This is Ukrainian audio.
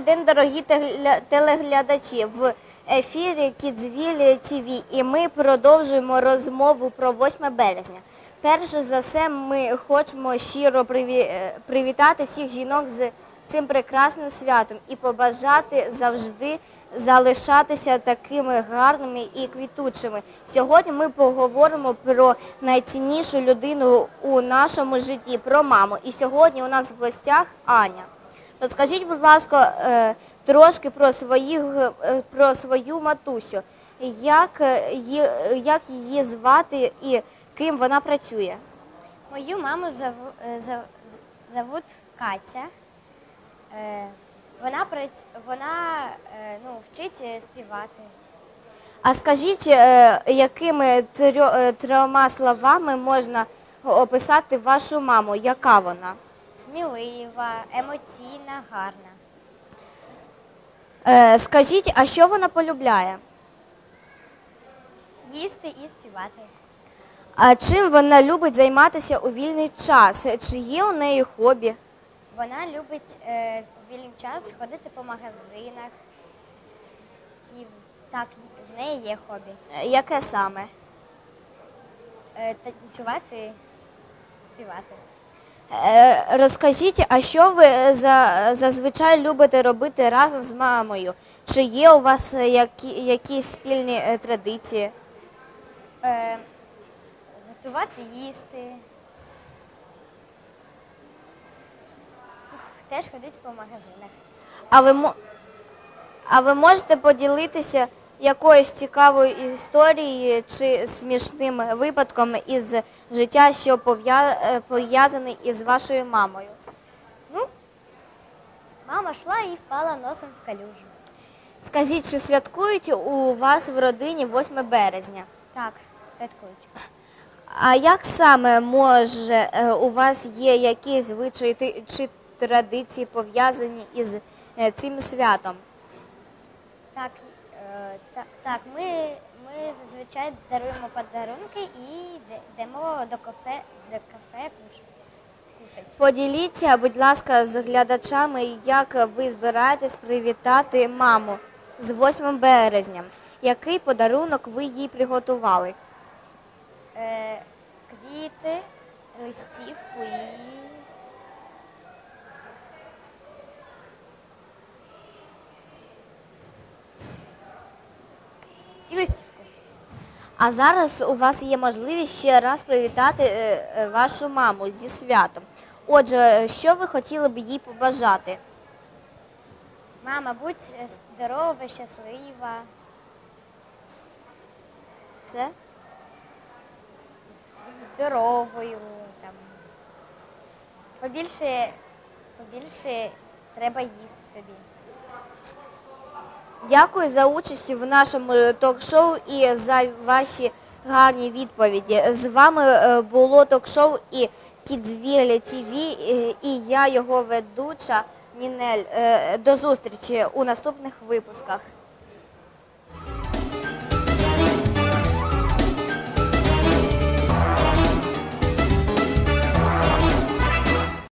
день, дорогі телеглядачі. В ефірі Кідзвілі ТВ. І ми продовжуємо розмову про 8 березня. Перше за все, ми хочемо щиро е, привітати всіх жінок з цим прекрасним святом і побажати завжди залишатися такими гарними і квітучими. Сьогодні ми поговоримо про найціннішу людину у нашому житті, про маму. І сьогодні у нас в гостях Аня. Розкажіть, будь ласка, е, трошки про своїх е, про свою матусю. Як, е, її, як її звати і ким вона працює? Мою маму зову, е, зов- зовут Катя. Вона, вона ну, вчить співати. А скажіть, якими трьо- трьома словами можна описати вашу маму? Яка вона? Смілива, емоційна, гарна. Е, Скажіть, а що вона полюбляє? Їсти і співати. А чим вона любить займатися у вільний час? Чи є у неї хобі? Вона любить е, в вільний час ходити по магазинах. І так, в неї є хобі. Е, Яке саме? Е, танцювати, співати. Е, Розкажіть, а що ви за, зазвичай любите робити разом з мамою? Чи є у вас е, які, якісь спільні е, традиції? Е, готувати їсти. Теж ходить по магазинах. А ви, а ви можете поділитися якоюсь цікавою історією чи смішним випадком із життя, що е, пов'язаний із вашою мамою? Ну, мама йшла і впала носом в калюжу. Скажіть, чи святкують у вас в родині 8 березня? Так, святкують. А як саме може е, у вас є якісь звичаї ти- чи традиції пов'язані із е, цим святом? Так, е, та- так ми, ми зазвичай даруємо подарунки і йдемо до кафе, до кафе куш- кушать. Поділіться, будь ласка, з глядачами, як ви збираєтесь привітати маму з 8 березня. Який подарунок ви їй приготували? Е, квіти, листівку і листівку. А зараз у вас є можливість ще раз привітати е, е, вашу маму зі святом. Отже, що ви хотіли б їй побажати? Мама, будь е, здорова, щаслива, Все? будь здоровою. Там. Побільше, побільше треба їсти тобі. Дякую за участь в нашому ток-шоу і за ваші гарні відповіді. З вами е, було ток-шоу і Кідзвілля ТВ, і я його ведуча Нінель. Е, До зустрічі у наступних випусках.